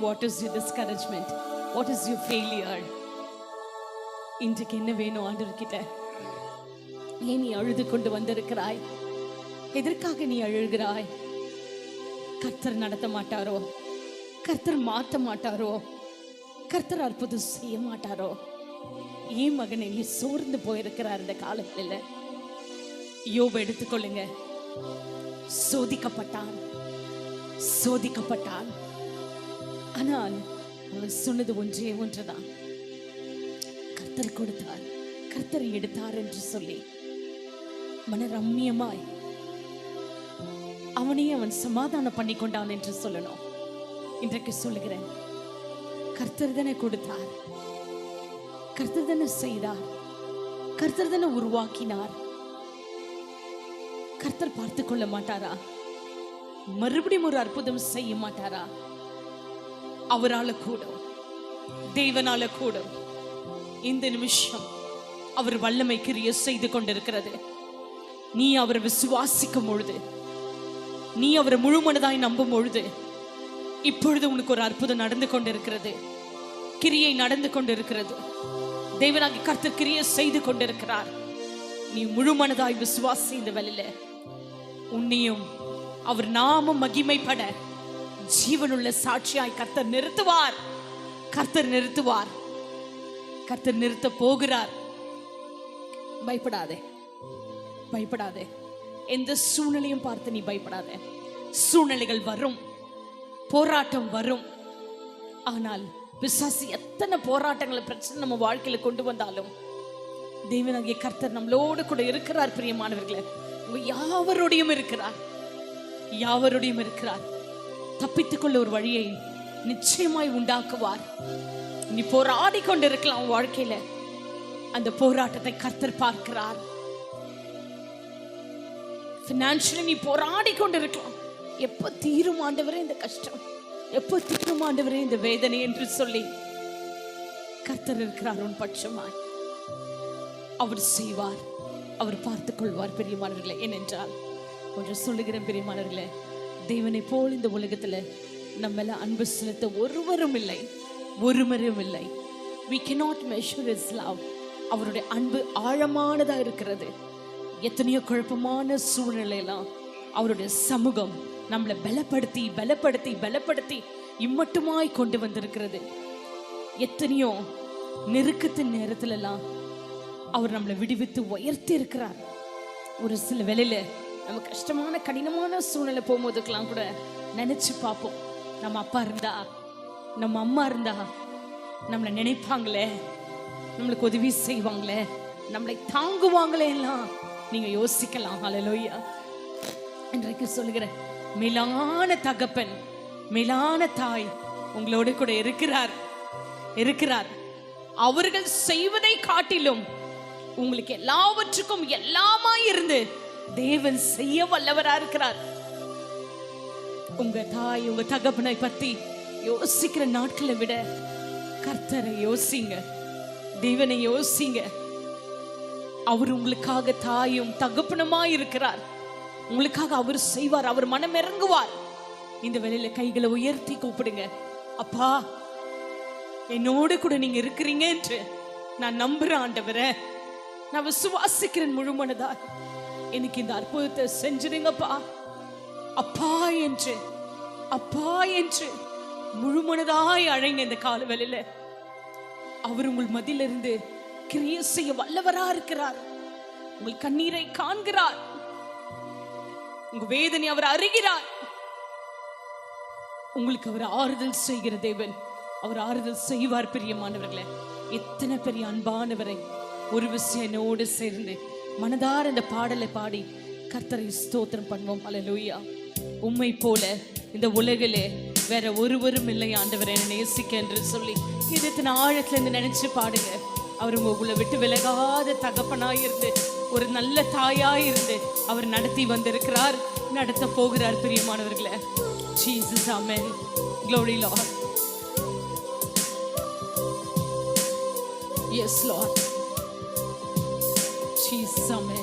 What is you discouragement what is you failure இன்றைக்கு என்ன வேணும் ஆண்டவர்கிட்ட? ஏன் நீ அழுது கொண்டு வந்திருக்கிறாய்? எதற்காக நீ அழுகிறாய்? கர்த்தர் நடத்த மாட்டாரோ? கர்த்தர் மாற்ற மாட்டாரோ? கர்த்தர் அற்புதம் செய்ய மாட்டாரோ? ஏன் மகனை நீ சோர்ந்து போயிருக்கிறார் இந்த காலத்தில்? யோப எடுத்துக்கொள்ளுங்க. சோதிக்கப்பட்டான். சோதிக்கப்பட்டான். ஆனால் அவர் சொன்னது ஒன்றே ஒன்றுதான். கர்த்தர் கொடுத்தார் கர்த்தர் எடுத்தார் என்று சொல்லி மன ரம்யமாய் அவனையே அவன் சமாதானம் பண்ணி கொண்டான் என்று சொல்லணும். இன்றைக்கு சொல்லுகிறேன் கர்த்தர் தானே கொடுத்தார் கர்த்தர் தானே செய்தார் கர்த்தர் தானே உருவாக்கினார். கர்த்தர் பார்த்து கொள்ள மாட்டாரா? மறுபடியும் ஒரு அற்புதம் செய்ய மாட்டாரா? அவரால கூடும். தேவனால கூடும். இந்த நிமிஷம் அவர் வல்லமை கிரிய செய்து கொண்டிருக்கிறது. நீ அவரை விசுவாசிக்கும் பொழுது நீ அவரை முழுமனதாய் நம்பும் பொழுது இப்பொழுது உனக்கு ஒரு அற்புதம் நடந்து கொண்டிருக்கிறது. கிரியை நடந்து கொண்டிருக்கிறது. தேவனாகி கர்த்தர் கிரியை செய்து கொண்டிருக்கிறார். நீ முழுமனதாய் விசுவாசி இந்த வேலையில உன்னையும் அவர் நாமம் மகிமைப்பட ஜீவனுள்ள சாட்சியாய் கர்த்தர் நிறுத்துவார். கர்த்தர் நிறுத்துவார். கர்த்தர் நிறுத்த போகிறார். பயப்படாதே. பயப்படாதே. எந்த சூழ்நிலையும் பார்த்து நீ பயப்படாத. சூழ்நிலைகள் வரும். போராட்டம் வரும். ஆனால் விசாசி எத்தனை போராட்டங்களை பிரச்சனை நம்ம வாழ்க்கையில கொண்டு வந்தாலும் தேவனாகிய கர்த்தர் நம்மளோடு கூட இருக்கிறார் பிரியமானவர்களை. யாவருடையும் யாவரோடையும் இருக்கிறார். யாவரோடையும் இருக்கிறார். தப்பித்துக்கொள்ள ஒரு வழியை நிச்சயமாய் உண்டாக்குவார். நீ போராடி கொண்டிருக்கலாம் வாழ்க்கையில. அந்த போராட்டத்தை கர்த்தர் பார்க்கிறார். பினான்சியலி நீ போராடி கொண்டிருக்கலாம் எப்போ தீரும் ஆண்டவரே இந்த கஷ்டம்? எப்போ தீரும் ஆண்டவரே இந்த வேதனை என்று சொல்லி கர்த்தர் இருக்கிறார் உன் பட்சமாய். அவர் செய்வார். அவர் பார்த்துக் கொள்வார் பெரியமானவர்களே. ஏனென்றால் ஒன்று சொல்லுகிறேன் பெரியமானவர்களே தேவனை போல் இந்த உலகத்துல நம்மள அன்பு செலுத்த ஒருவரும் இல்லை. ஒருவரும் இல்லை. We cannot measure is love அவருடைய அன்பு ஆழமானதா இருக்கிறது. எத்தனையோ குழப்பமான சூழ்நிலையெல்லாம் அவருடைய சமூகம் நம்மளை பலப்படுத்தி பலப்படுத்தி பலப்படுத்தி இம்மட்டுமாய் கொண்டு வந்திருக்கிறது. எத்தனையோ நெருக்கத்தின் நேரத்துல எல்லாம் அவர் நம்மளை விடுவித்து உயர்த்தி இருக்கிறார். ஒரு சில வேளையில நம்ம கஷ்டமான கடினமான சூழ்நிலை போகும்போதுக்கெல்லாம் கூட நினைச்சு பார்ப்போம். நம்ம அப்பா இருந்தா நம்ம அம்மா இருந்தா நம்மளை நினைப்பாங்களே நம்மளுக்கு உதவி செய்வாங்களே நம்மளை தாங்குவாங்களே எல்லாம் நீங்க யோசிக்கலாம். ஹalleluya இன்றைக்கு சொல்லுகிறேன் மேலான தகப்பன் மேலான தாய் உங்களோட கூட இருக்கிறார் இருக்கிறார். அவர்கள் செய்வதை காட்டிலும் உங்களுக்கு எல்லாவற்றுக்கும் எல்லாமா இருந்து தேவன் செய்ய வல்லவரா இருக்கிறார். உங்க தாய் உங்க தகப்பனை பத்தி யோசிக்கிற நாட்களை விட கர்த்தரை யோசிங்க. தேவனை யோசிங்க. அவர் உங்களுக்காக தாயும் தகப்பனமா இருக்கிறார். உங்களுக்காக அவர் செய்வார் அவர் மனம் இறங்குவார். இந்த வேலையில கைகளை உயர்த்தி கூப்பிடுங்க. அப்பா என்னோடு கூட நீங்க இருக்கிறீங்க என்று நான் நம்புறேன் ஆண்டவரை. நான் விசுவாசிக்கிறேன் முழுமனதா எனக்கு இந்த அற்புதத்தை செஞ்சிருங்கப்பா அப்பா என்று அப்பா என்று முழுமனதாய் அழைங்க இந்த கால வேளையில அவர் உங்கள் மதியிலிருந்து கிரிய செய்ய வல்லவரா இருக்கிறார். உங்கள் கண்ணீரை காண்கிறார். உங்க வேதனை அவர் அறிகிறார். உங்களுக்கு அவர் ஆறுதல் செய்கிற தேவன். அவர் ஆறுதல் செய்வார் பிரியமானவர்களே. எத்தனை பெரிய அன்பானவரை. ஒரு விஷயம் என்னோடு சேர்ந்து மனதார இந்த பாடலை பாடி கர்த்தரை ஸ்தோத்திரம் பண்ணுவோம். அல்லேலூயா உண்மை போல இந்த உலகிலே வேற ஒருவரும் இல்லை ஆண்டவரை என்னை நேசிக்க என்று சொல்லி இதத்தின் ஆழத்துல இருந்து நினைச்சு பாடுங்க. அவர் உங்களை விட்டு விலகாத தகப்பனாயிருந்து ஒரு நல்ல தாயாயிருந்து அவர் நடத்தி வந்திருக்கிறார் நடத்த போகிறார் பிரியமானவர்களை. Jesus, Amen. Glory, Lord yes Lord. Summit.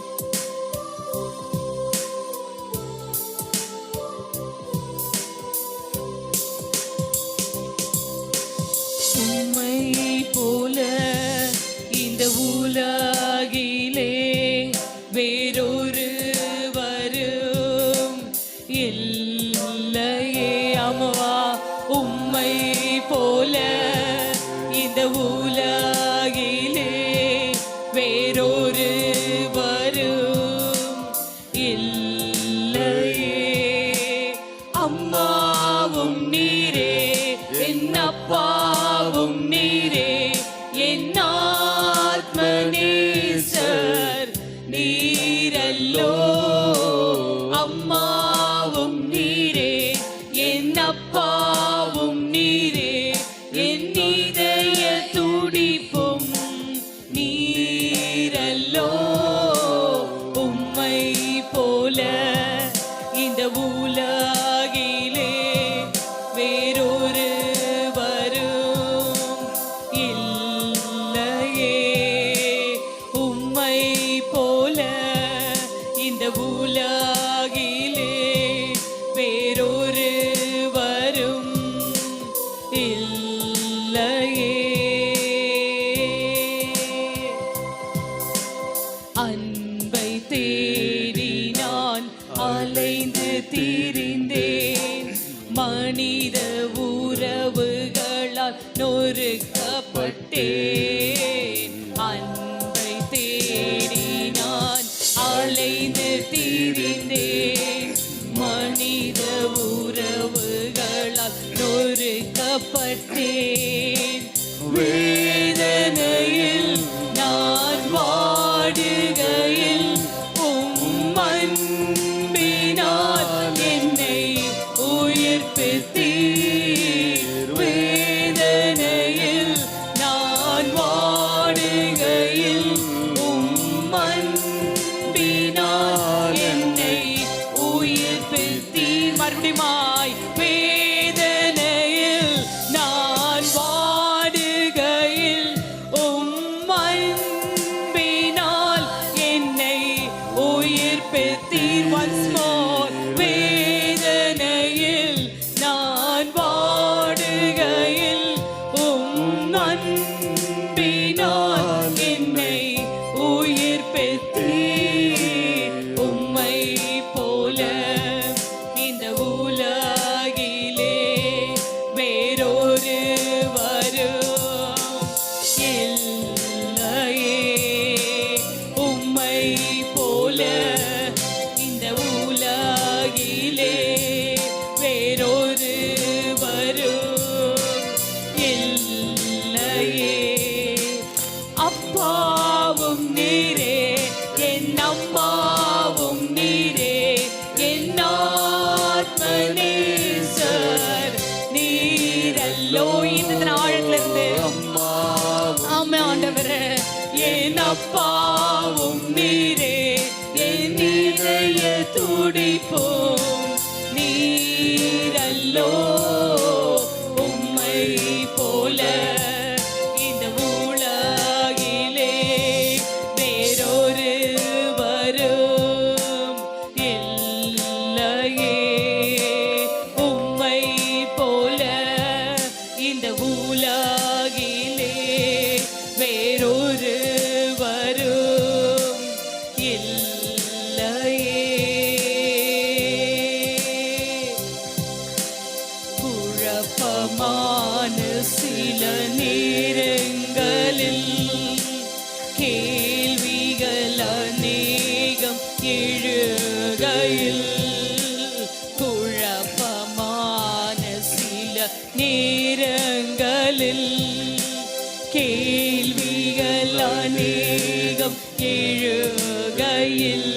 அன்பை தேடி நான் அலைந்து திரிந்தேன். மனித உறவுகளால் நொறுக்கப்பட்டேன். ஆண்டவரே என் அப்பாவும் நீரே என் இதய துடிப்போம். நீரல்லோ. கேள்விகள் அநேகம் எழுகையில்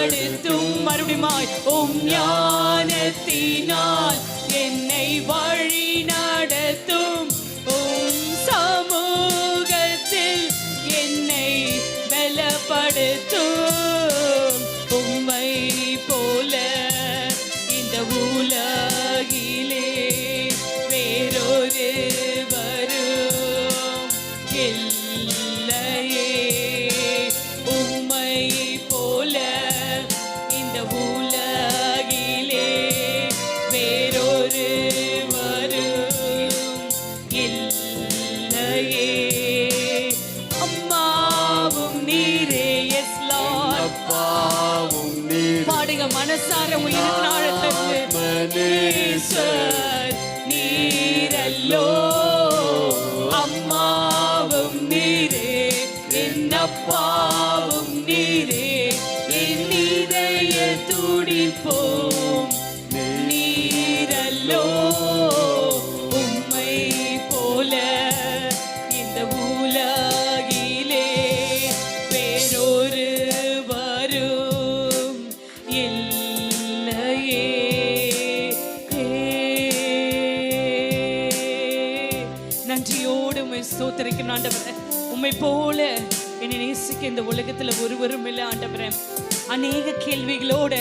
படுத்தும் மறுபடியுமாய் உம் ஞானத்தினால் என்னை வழி பாவும் நீரே என் இதய துடிப்போ நேசிக்க இந்த உலகத்துல ஒருவரும் இல்லை ஆண்டவரே. அநேக கேள்விகளோட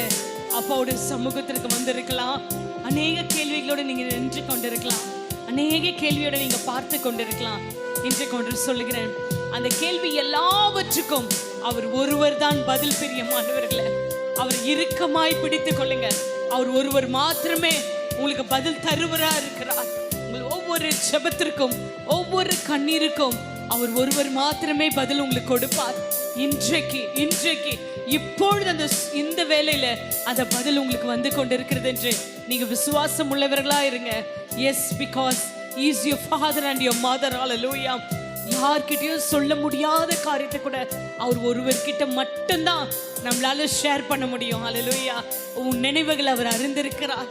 அப்பாவோட சமூகத்திற்கு வந்திருக்கலாம். அநேக கேள்விகளோட நீங்க நின்று கொண்டிருக்கலாம். அநேக கேள்வியோட நீங்க பார்த்து கொண்டிருக்கலாம் என்று கொண்டு சொல்லுகிறேன். அந்த கேள்வி எல்லாவற்றுக்கும் அவர் ஒருவர் தான் பதில் பிரியமானவர்களே அவர் இறுக்கமாய் பிடித்து கொள்ளுங்க. அவர் ஒருவர் மாத்திரமே உங்களுக்கு பதில் தருவரா இருக்கிறார் ஒவ்வொரு செபத்திற்கும் ஒவ்வொரு கண்ணீருக்கும் அவர் ஒருவர் மாத்திரமே பதில் உங்களுக்கு கொடுப்பார். இன்றைக்கு இன்றைக்கு இப்பொழுது அந்த இந்த வேலையில அந்த பதில் உங்களுக்கு வந்து கொண்டிருக்கிறது என்று நீங்க விசுவாசம் உள்ளவர்களா இருங்க. Yes because is you father and your mother லூயா யார்கிட்டயும் சொல்ல முடியாத காரியத்தை கூட அவர் ஒருவர்கிட்ட மட்டும்தான் நம்மளால ஷேர் பண்ண முடியும். அலலூயா உன் நினைவுகள் அவர் அறிந்திருக்கிறார்.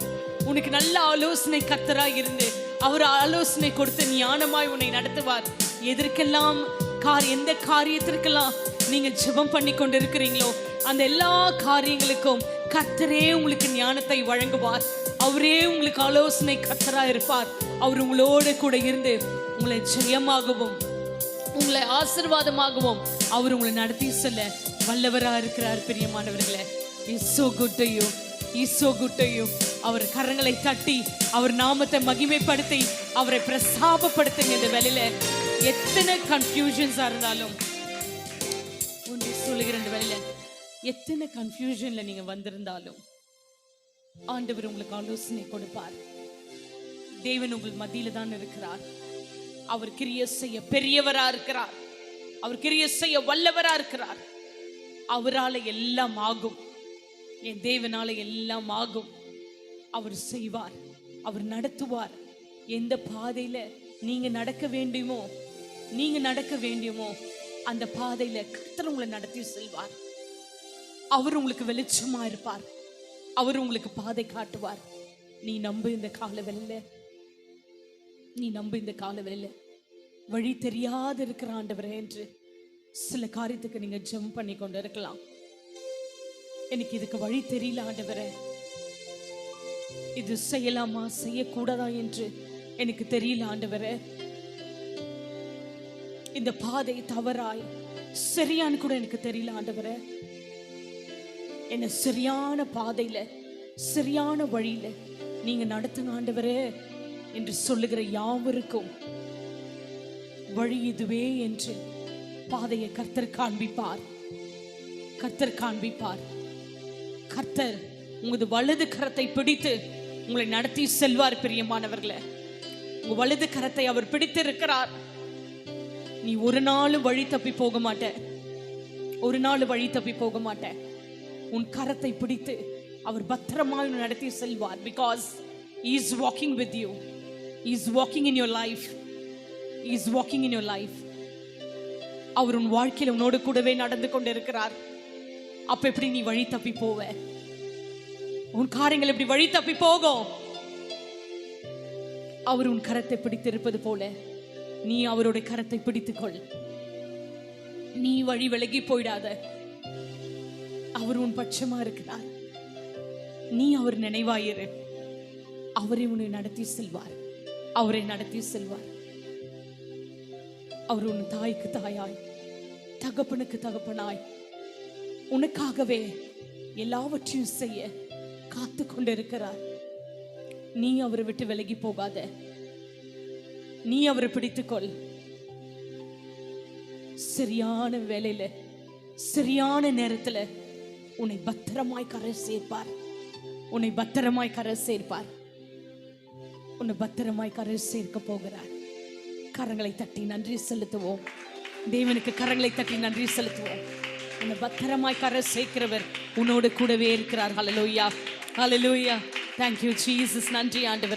உனக்கு நல்ல ஆலோசனை கத்தராக இருந்து அவர் ஆலோசனை கொடுத்து ஞானமாய் உன்னை நடத்துவார். எதற்கெல்லாம் கார் எந்த காரியத்திற்கெல்லாம் நீங்க ஜெபம் பண்ணி கொண்டிருக்கிறீங்களோ அந்த எல்லா காரியங்களுக்கும் கத்தரே உங்களுக்கு ஞானத்தை வழங்குவார். அவரே உங்களுக்கு ஆலோசனை கத்தரா இருப்பார். அவர் உங்களோட கூட இருந்து உங்களை ஜெயமாகவும் உங்களை ஆசீர்வாதமாகவும் அவர் உங்களை நடத்தி செல்ல வல்லவரா இருக்கிறார் பிரியமானவர்களே. இஸ் குட்டையும் good குட்டையும் அவர் கரங்களை தட்டி அவர் நாமத்தை மகிமைப்படுத்தி அவரை பிரசாபப்படுத்துங்க இந்த வேலையில எத்தனை கன்ஃபியூஷன்ஸா இருந்தாலும். ஒன்று சொல்லுகிற இந்த எத்தனை கன்ஃபியூஷன்ல நீங்க வந்திருந்தாலும் ஆண்டவர் உங்களுக்கு ஆலோசனை கொடுப்பார். தேவன் உங்கள் மத்தியில தான் இருக்கிறார். அவர் கிரிய செய்ய பெரியவரா இருக்கிறார். அவர் கிரிய செய்ய வல்லவரா இருக்கிறார். அவரால் எல்லாம் ஆகும். என் தேவனால எல்லாம் ஆகும். அவர் செய்வார். அவர் நடத்துவார். எந்த பாதையில நீங்க நடக்க வேண்டுமோ நீங்க நடக்க வேண்டுமோ அந்த பாதையில கர்த்தர் உங்களை நடத்தி செல்வார். அவர் உங்களுக்கு வெளிச்சமா இருப்பார். அவர் உங்களுக்கு பாதை காட்டுவார். நீ நம்பு இந்த கால வெளில. நீ நம்பு இந்த கால வெளில. வழி தெரியாது இருக்கிற ஆண்டவரே என்று சில காரியத்துக்கு நீங்க ஜம்ப் பண்ணி கொண்டு இருக்கலாம். எனக்கு இதுக்கு வழி தெரியல ஆண்டவரே. இது செய்யலாமா செய்யக்கூடாதா என்று எனக்கு தெரியல ஆண்டவரே. இந்த பாதை தவறாய். சரியான்னு கூட எனக்கு தெரியல ஆண்டவர. என்ன சரியான பாதையில சரியான வழியில நீங்க நடத்துங்க ஆண்டவரே என்று சொல்லுகிற யாவருக்கும் வழி இதுவே என்று பாதையை கர்த்தர் காண்பிப்பார். கர்த்தர் காண்பிப்பார். கர்த்தர் உங்களது வலது கரத்தை பிடித்து உங்களை நடத்தி செல்வார் பிரியமானவர்களை. உங்க வலது கரத்தை அவர் பிடித்து இருக்கிறார் நீ ஒரு நாளும் வழி தப்பி போக மாட்ட. ஒரு நாள் வழி தப்பி போக மாட்ட. உன் கரத்தை பிடித்து அவர் பத்திரமாய் நடத்தி செல்வார் because is walking with you is walking in your life is walking in your life அவர் உன் வாழ்க்கையில் உன்னோடு கூடவே நடந்து கொண்டு இருக்கிறார் அப்ப எப்படி நீ வழி தப்பி போவ? உன் காரியங்கள் எப்படி வழி தப்பி போகும்? அவர் உன் கரத்தை பிடித்திருப்பது போல. நீ அவருடைய கரத்தை பிடித்துக்கொள். நீ வழி விலகி போயிடாத. அவர் உன் பட்சமா இருக்கிறார். நீ அவர் நினைவாயிரு. அவரை உன்னை நடத்தி செல்வார். அவரை நடத்தி செல்வார். அவர் உன் தாய்க்கு தாயாய் தகப்பனுக்கு தகப்பனாய் உனக்காகவே எல்லாவற்றையும் செய்ய காத்து கொண்டிருக்கிறார் நீ அவரை விட்டு விலகி போகாத. நீ அவரை பிடித்துக்கொள். சரியான வேலையில சரியான நேரத்துல உன்னை பத்திரமாய் கரை சேர்ப்பார். உன்னை பத்திரமாய் கரை சேர்ப்பார். உன்னை பத்திரமாய் கரை சேர்க்க போகிறார். கரங்களை தட்டி நன்றி செலுத்துவோம். தேவனுக்கு கரங்களை தட்டி நன்றி செலுத்துவோம். உன்னை பத்திரமாய் கரை சேர்க்கிறவர் உன்னோடு கூடவே இருக்கிறார். ஹலலூயா ஹலலூயா தேங்க்யூ ஜீசஸ் நன்றி ஆண்டவர்.